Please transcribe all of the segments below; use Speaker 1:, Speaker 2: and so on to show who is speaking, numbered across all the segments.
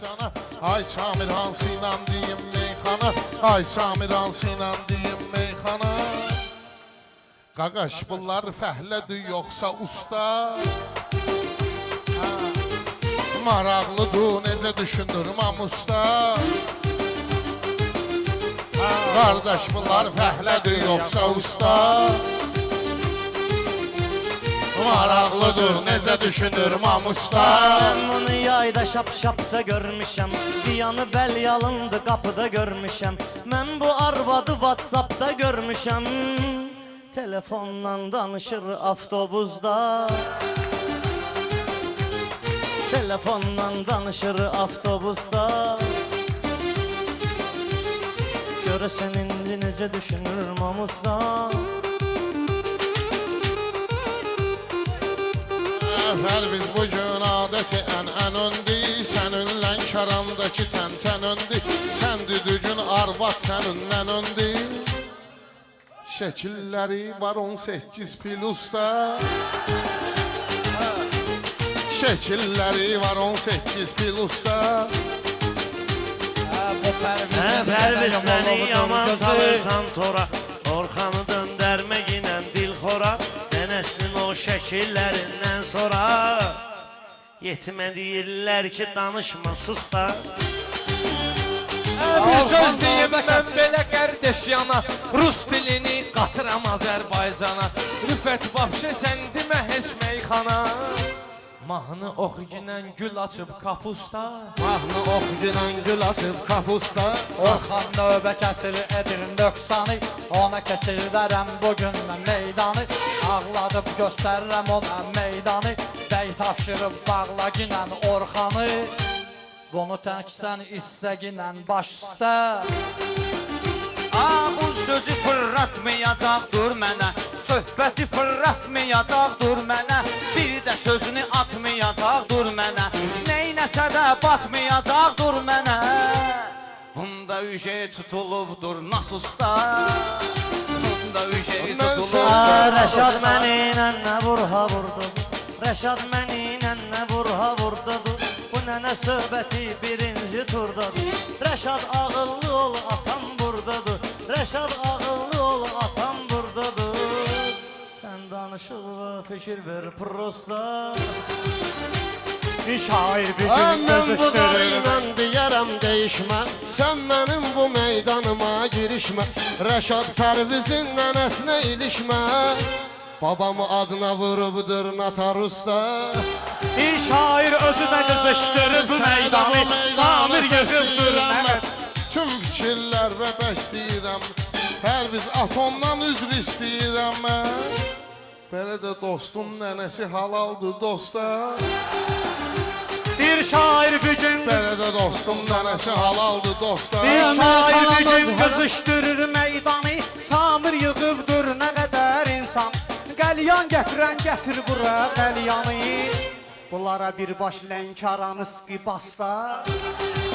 Speaker 1: Cana. Ay Samir hansı ilə deyim meyxana Ay Samir hansı ilə deyim meyxana Qaqaş bunlar fəhlədir yoxsa usta? Maraqlıdır necə düşünürməm usta? Qardaş bunlar fəhlədir yoxsa usta Maraqlıdır necə düşünürməm usta
Speaker 2: Ben bunu yayda şap şapda görmüşəm Diyanı bəl yalındı qapıda görmüşəm Mən bu arvadı Whatsappda görmüşəm Telefonla danışır avtobusda. Telefonla danışır avtobusda. Görəsən indi necə düşünür mamusda
Speaker 1: Pərviz bu gün adəti ən-ənöndü Sənin Lənkərandakı təntənöndü Səndi dügün arvad sənindən öndü. Şəkilləri var 18 plusda Şəkilləri var 18 plusda
Speaker 2: Hə, Pərviz məni yaman salırsan tora şəkillərindən sonra Yetimə deyirlər ki danışma sus da
Speaker 3: Bir söz deyim mən belə qardaş yana Rus dilini qatıram Azərbaycana Rüfət vapşe sən demə heç meyxana Mahnı oxuginən gül açıb kapusta.
Speaker 1: Mahnı ox günən gül açıb kapusta.
Speaker 4: Orxan növbə kəsir edir nöqsanı Ona keçirdərəm bugün mən meydanı. Ağladıb göstərirəm ona meydanı. Bəy tapşırıb bağla ginən Orxanı. Bunu tək sən istəginən baş üstə.
Speaker 2: Aa bu sözü fırlatmayacaq dur mənə Söhbəti fırlatmayacaq dur mənə. Bir də sözünü atmayacaq dur mənə. Neynəsə də batmayacaq dur mənə. Bunda ücey tutulubdur nasusda Bunda
Speaker 1: Mən
Speaker 2: tutulubdur Rəşad məni nənə vurha vurdu? Rəşad məni nənə vurha vurdu? Bu nənə söhbəti birinci turdadır Rəşad ağıllı ol atam burdadır. Rəşad ağıllı Və fikir ver prosta Bir şair bir gün
Speaker 1: Mən bu qarıyla deyərəm deyişmə Sən mənim bu meydanıma girişmə Rəşad Pərvizin nənəsinə ilişmə Babamı adına vurubdur Natar usta.
Speaker 2: Bir şair özü də qızışdırır bu meydanı. Samir yığıbdır
Speaker 1: mən Tüm fikirlər və bəsləyirəm Pərviz atomdan üzr istəyirəm mən Belə də dostum nənəsi halaldır dosta.
Speaker 2: Bir şair bir gün
Speaker 1: Belə də dostum nənəsi halaldır dosta.
Speaker 2: Bir şair bir gün qızışdırır meydanı Samir yığıbdır nə qədər insan. Qəlyan gətirən gətir bura qəlyanı Bunlara bir baş lənkaranı sıqı basta.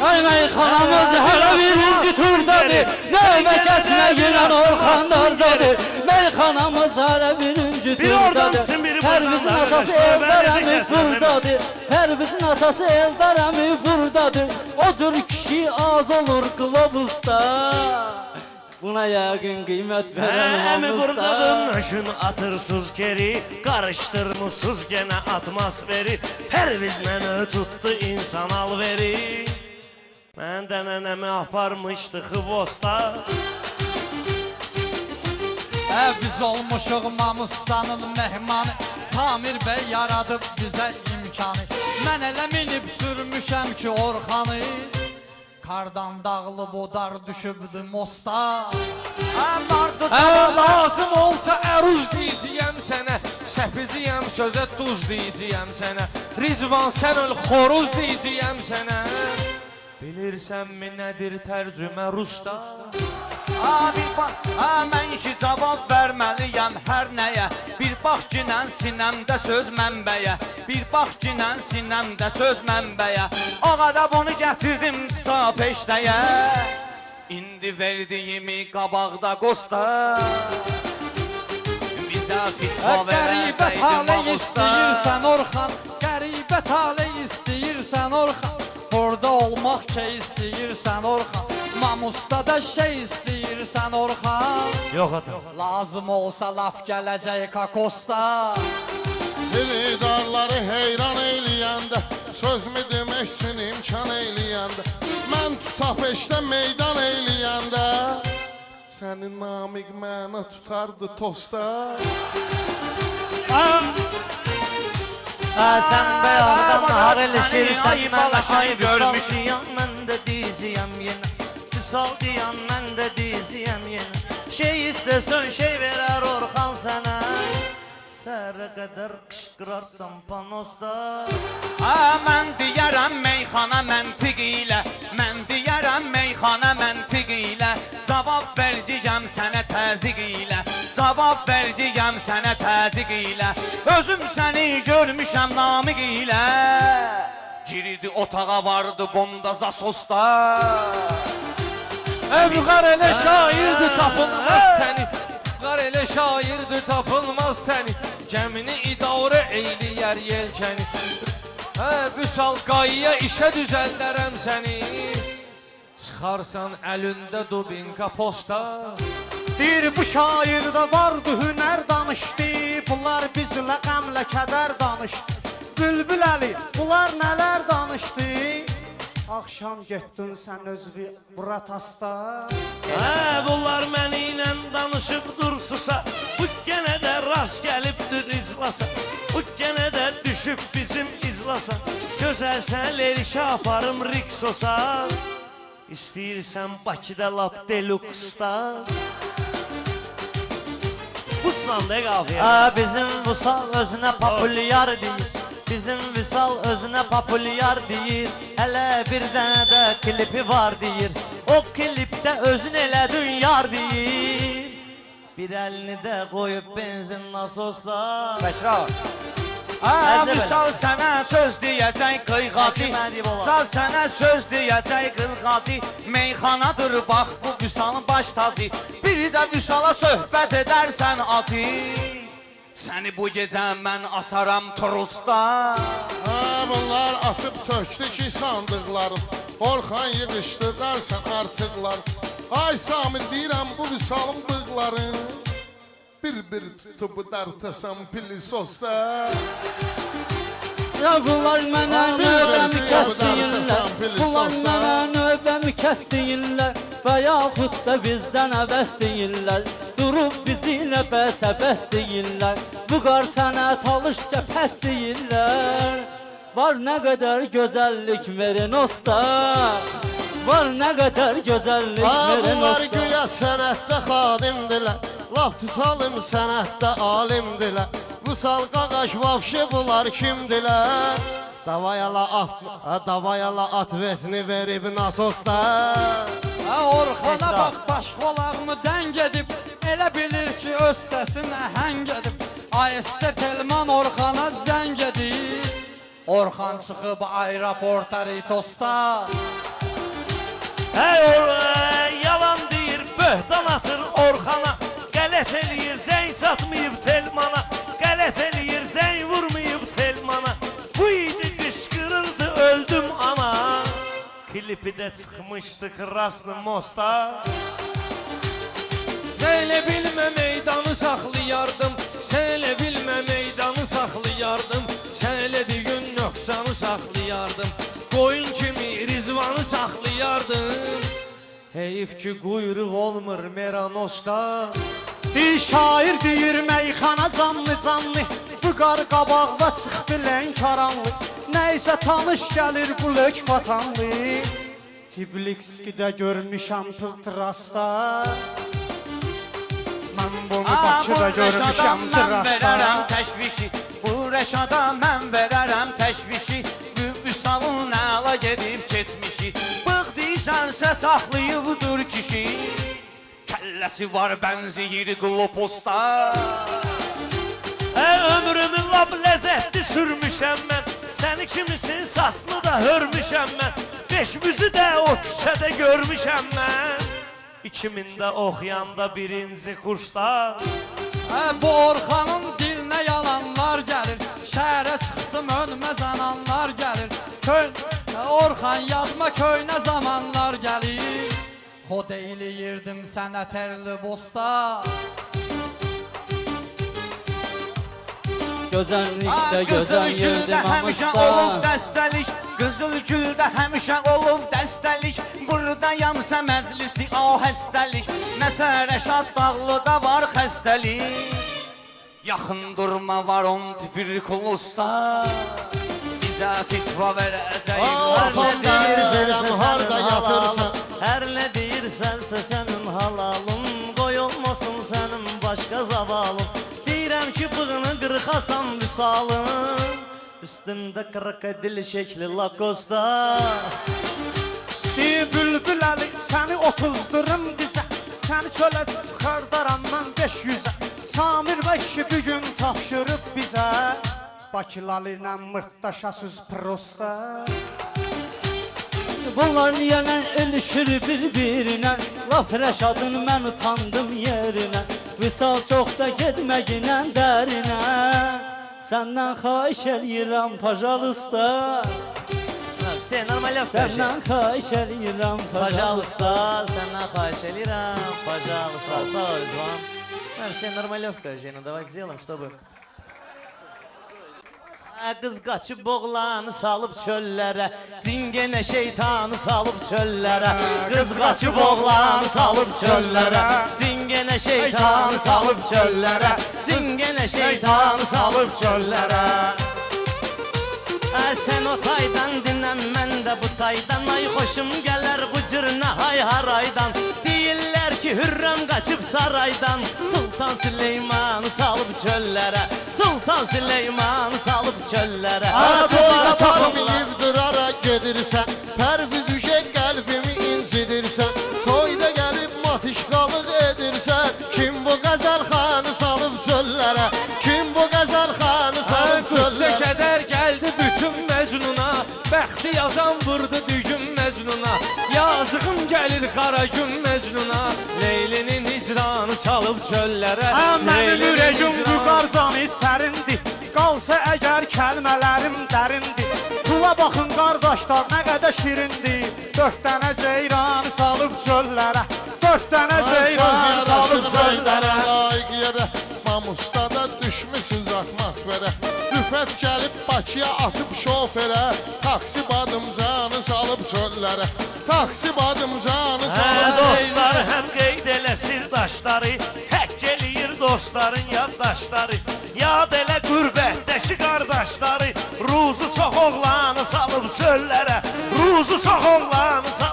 Speaker 4: Ay meyxanamız hələ birinci turdadır Növbə kəsmə girən Orxanlardadır Meyxanamız hələ birinci
Speaker 2: Bir buradan
Speaker 4: Pərvizin
Speaker 2: da
Speaker 4: atası
Speaker 2: qardaş,
Speaker 4: Eldar
Speaker 2: növbənizi
Speaker 4: əmi
Speaker 2: kəsmə,
Speaker 4: buradadır Pərvizin atası Eldar əmi buradadır O cür kişi az olur qılavuzda Buna qiymət verən
Speaker 5: Əmi
Speaker 4: hamızda
Speaker 5: buradadır Nöşün atırsız geri Karıştırmışsız gene atmosferi Pervizlə tuttu insan alveri Mən də nənəmi aparmışdı xıvosta
Speaker 4: Ə biz olmuşuq Mamustanın mehmanı. Samir bəy yaradıb bizə imkanı. Mən elə minib sürmüşəm ki Orxanı Kardan dağılıb odar düşübdü mosta
Speaker 2: Amardı
Speaker 3: Ə lazım olsa əruz deyəcəyəm sənə Səpiciyəm sözə duz deyəcəyəm sənə Rizvan sən öl xoruz deyəcəyəm sənə Bilirsənmi nədir tərcümə rusda?
Speaker 2: Bir bax, aa, mən ki cavab verməliyəm hər nəyə. Bir bax ginən sinəmdə söz mənbəyə. Bir bax ginən sinəmdə söz mənbəyə. Ağada bunu gətirdim ta peştəyə İndi verdiyimi qabaqda qosta. Bizə fitva verəcəkdim
Speaker 4: taley
Speaker 2: Ağustos
Speaker 4: istəyirsən Orxan Qəribə taley istəyirsən Orxan Burada olmaq şey istəyirsən Orxan? Mamusda da şey istəyirsən Orxan?
Speaker 2: Yox ata.
Speaker 4: Lazım olsa laf gələcək kakosda
Speaker 1: Dilidarları heyran eyləyəndə Sözmü demək üçün imkan eyləyəndə Mən tutap eşdə meydan eyləyəndə Sənin namiq mənə tutardı tosta.
Speaker 2: Hə
Speaker 5: bana
Speaker 2: nahar
Speaker 5: səni
Speaker 2: elişirsən
Speaker 5: ay
Speaker 2: mən
Speaker 5: balaşını
Speaker 2: ay
Speaker 5: görmüşəm.
Speaker 2: görmüş diyan mən də diziyəm yenə Vüsal diyan mən də diziyəm yenə Şey istəsən şey verər Orxan sənə Səhərə qədər qışqırarsan panosda.
Speaker 6: Ha mən deyərəm meyxana məntiq ilə. Mən deyərəm meyxana məntiq ilə. Cavab verəcəyəm sənə təziq ilə Cavab verəcəyəm sənə təziq ilə Özüm səni görmüşəm namiq ilə. Girdi otağa vardı bomda zasosda
Speaker 3: Əvqar elə şairdir tapılmaz təni. Əvqar elə şairdir tapılmaz təni. Gəmini idarə eyləyər yelkəni. Hə, büsal qayıya işə düzəldərəm səni. Çıxarsan əlində dubinka posta
Speaker 2: Bir bu şairdə vardı hünər danışdı Bunlar bizlə qəmlə kədər danışdı Bülbül Əli bunlar nələr danışdı Axşam getdin sən özvi bura tasta
Speaker 5: Hə, bunlar məni ilə danışıb dursusa Bu genə də rast gəlibdir iclasa. Bu genə də düşüb bizim izlasa Gözəlsən lerişə aparım Riksosa. İstəyirsən Bakıda lap deluxda Buslan da qafiyə
Speaker 2: Hə, bizim Vüsal özünə populyar deyir Bizim Vüsal özünə populyar deyir Hələ bir dənə də klipi var deyir O klipdə özün elədin yar deyir Bir əlini də qoyub benzin nasosla.
Speaker 4: Bəkra
Speaker 6: Ha, misal sənə söz deyəcək qıyğacı. Misal sənə söz deyəcək qıyğacı Meyxanadır bax bu Vüsalın baş tacı. Biri də Vüsala söhbət edərsən acı Səni bu gecə mən asaram Trusda
Speaker 1: Ha bunlar asıb tökdü ki sandıqların Orxan yığışdırarsan artıqlar Ay Samir deyirəm bu visalın bığların Bir-bir tutub dartasan pilisosda
Speaker 7: Ya bunlar mənə növbəmi
Speaker 1: abi,
Speaker 7: kəs
Speaker 1: abi,
Speaker 7: deyirlər
Speaker 1: sen fil
Speaker 7: Bunlar mənə növbəmi kəs deyirlər Və yaxud da bizdən əbəs deyirlər Durub bizi ilə bəs deyirlər Bu qar sənə talışca pəs deyirlər Var nə qədər gözəllik verin usta. Var nə qədər gözəllik verin
Speaker 2: bunlar güya sənətdə xadimdilər Laf tutalım sənətdə alimdilər Vüsal qaqaş vapşı bunlar kimdilər Davayala at, davayala atvetini verib nasosda.
Speaker 4: Ha Orxana bax baş qolağımı dəng edib Elə bilir ki öz səsin əhəng edib. Ayəstə Telman Orxana zəng edib. Orxan çıxıb aeroporta Ritosda.
Speaker 5: Hə, or, ə, yalan deyir, böhtan atır Orxana Qələt eləyir, zəng çatmayıb Telmana. Qələt eləyir, zəng vurmayıb Telmana. Bu idi qışqırırdı, öldüm ana Klipi də çıxmışdı Kraslı Mosta.
Speaker 3: Sən elə bilmə meydanı saxlayardım. Sən elə bilmə meydanı saxlayardım. Sən elə digün nöqsanı saxlayardım. Qoyun kimi rizvanı saxlayardım. Heyif ki quyruq olmur Meranosda
Speaker 2: Bir şair deyir meyxana canlı canlı. Bu qar qabağda çıxdı lənkaranlı Nəysə tanış gəlir bu lök vatanlı. Tbilisidə görmüşəm Pıltrasda Mən bunu Bakıda görmüşəm Trasda
Speaker 6: təşvişi. Bu Rəşada mən verərəm təşvişi. Vüsalın əla gedib keçmişi. Bıqdıysansə saxlayıbdır kişi Kəlləsi var bənziyir qloposta
Speaker 5: Hə, ömrümü lap ləzzətli sürmüşəm mən Səni kimisin saçlı da hörmüşəm mən Beş büzü də o küçədə görmüşəm mən 2000-də oxuyanda birinci kursda
Speaker 4: Hə bu Orxanın dilinə yalanlar gəlir Şəhərə çıxdım önümə zananlar gəlir Kön Orxan yazma köynə zamanlar gəlir Xod eyləyirdim sənə tərli bosta.
Speaker 6: Qızıl
Speaker 7: gözəl
Speaker 6: güldə
Speaker 7: yerdim
Speaker 6: həmişə
Speaker 7: amışda
Speaker 6: olub dəstəlik Qızıl güldə həmişə olub dəstəlik Buradayam sə məclisi o həstəlik Nəsə Rəşad dağlıda var xəstəlik Yaxın durma var on tuberkulozda Bizə fitva verəcək
Speaker 2: Hər nə
Speaker 1: Orxan deyirsən,
Speaker 2: deyirsən,
Speaker 1: harda
Speaker 2: sənin Hər nə deyirsənsə sənin halalın Qoy olmasın sənin başqa zavalın. Deyirəm ki bığını qırxasan vüsalın Üstündə krokodil şəkli lakosta.
Speaker 8: Bir bülbül əli səni otuzdurum dizə Səni çölə çıxardaram mən 500-ə Samir və kişi bir gün tapşırıb bizə Bakılalı ilə mırtdaşasız prosta
Speaker 7: Bunlar yine ilişir birbirine. Laf Reşadın mən utandım yerinə Vüsal çox da getməyinə dərinə Səndən xahiş eləyirəm pajalista.
Speaker 2: Все нормально
Speaker 7: в Сenden xahiş eləyirəm
Speaker 2: pajalista Пожалуйста, Сана Пожалуйста, Слава Резван. Все нормально в давай сделаем, чтобы Ha, Qız qaçıb oğlanı salıb çöllərə Cingenə şeytanı salıb çöllərə Qız qaçıb oğlanı salıb çöllərə Cingenə şeytanı salıb çöllərə Cingenə şeytanı salıb çöllərə Ə, Sən o taydan dinən, mən də bu taydan. Ay xoşum gələr bu cür hay haraydan. Deyirlər ki, hürrəm qaçıb saraydan. Sultan Süleymanı salıb çöllərə Sultan Süleymanı salıb çöllərə
Speaker 1: Ha toyda
Speaker 2: Toyda
Speaker 3: qara gün Məcnuna Leylinin hicranı çalıb çöllərə
Speaker 8: mənim ürəyim
Speaker 3: hicranı-
Speaker 8: vüqarcanı sərindir Qalsa əgər kəlmələrim dərindir Tula baxın qardaşlar nə qədər şirindir Dörd dənə ceyranı salıb çöllərə Dörd dənə ceyranı salıb çöllərə
Speaker 1: layiq yerə Mamusda da düşmüsüz atmosferə Rüfət gəlib Bakıya atıb şoferə Taksi badımcanı salıb çöllərə Taksi badımcanı salıb
Speaker 5: dostlar həm qeyd elə sirdaşları. Həkk eləyir dostların yaddaşları. Yad elə qürbətdəki qardaşları. Ruzu çox oğlanı salıb çöllərə. Ruzu çox oğlanı salıb çöllərə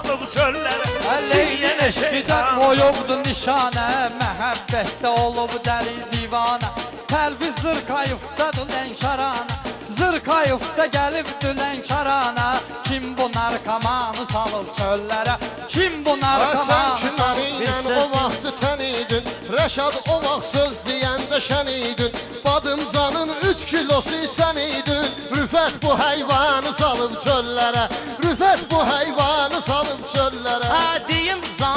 Speaker 4: Əleyhin eşqidən qoyubdu nişanə Məhəbbətdə olub dəli divanə Pərviz zırkayıfdadır lənkarana Zırkayıfda gəlibdü lənkarana Kim bu narkomanı salıb çöllərə Kim bu
Speaker 1: ki məni ilə o vaxtı tən idin Rəşad o vaxt söz deyəndə şən idin Badımcanın üç kilosu sən idin Rüfət bu heyvanı salıb çöllərə Rüfət bu heyvanı salıb çöllərə
Speaker 2: Hə deyim zamiqin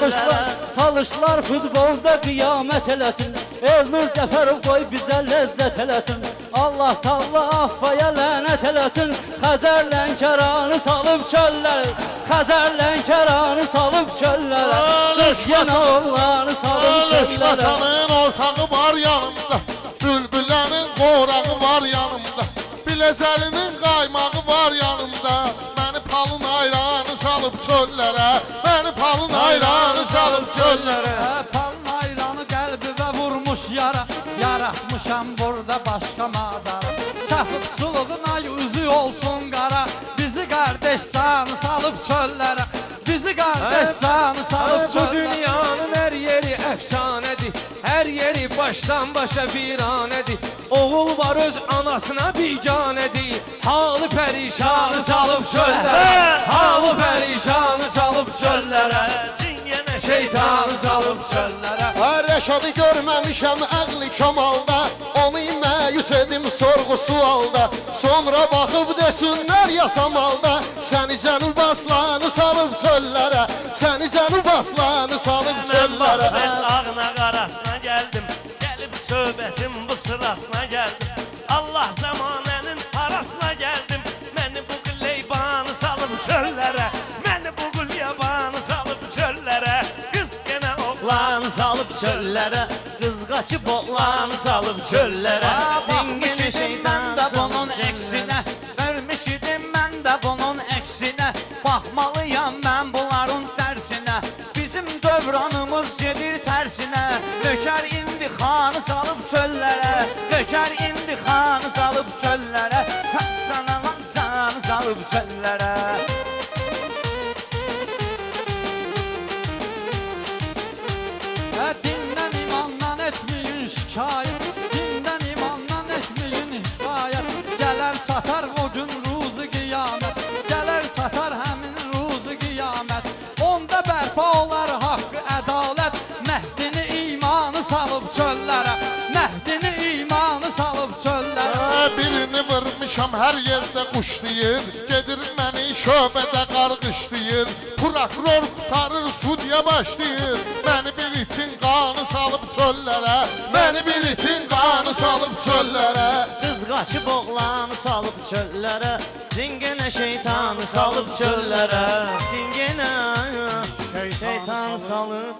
Speaker 2: Çöllərə
Speaker 7: çalışlar futbolda qiyamət eləsin Elnur Cəfərov qoy bizə ləzzət eləsin Allah Taala affaya lənət eləsin Xəzər Lənkəranı salıb çöllər Xəzər Lənkəranı salıb çöllərə yenə oğlanı salıb çöllərə
Speaker 1: vatanın ortağı var yanımda. Bülbülənin qorağı var yanımda. Biləcəlinin qaymağı var yanımda çöllərə Məni palın ayranı salıb çöllərə
Speaker 4: Hə, Palın ayranı qəlbimə vurmuş yara Yaratmışam burada başqa madara. Kasıbçılığın ay üzü olsun qara Bizi qardeş canı salıb çöllərə Bizi qardeş canı salıb
Speaker 3: Bu
Speaker 4: çöllərə
Speaker 3: dünyanın hər yeri əfsanədir Hər yeri başdan başa viranədir Oğul var öz anasına biganədir Halı pərişanı salıb çöllərə Halı pərişanı salıb çöllərə
Speaker 5: Çingenə
Speaker 3: Şeytanı salıb çöllərə
Speaker 1: Rəşadı görməmişəm əqli kamalda. Onu məyus edim sorğu sualda. Sonra baxıb desinlər yasamalda
Speaker 5: sırasına
Speaker 2: geldim Allah zamanenin arasına geldim. Beni bu gül
Speaker 6: leybanı
Speaker 2: salıp
Speaker 6: çöllere. Beni bu gül yabanı salıp çöllere. Kız gene oğlanı salıp çöllere. Kız kaçıp oğlanı salıp çöllere. Çingene şeytan da bunu Xanı salıb çöllərə Nökər indi xanı salıb çöllərə Sana lan canı salıb çöllərə
Speaker 1: Birini vurmuşam hər yerdə quşlayır Gedir məni şöbədə qarqışlayır Prokuror qutarır, sudya başlayır. Məni bir itin qanı salıb çöllərə Məni bir itin qanı salıb çöllərə.
Speaker 2: Qız qaçıb oğlan salıb çöllərə Zingenə şeytan salıb çöllərə. Zingenə şeytan salıb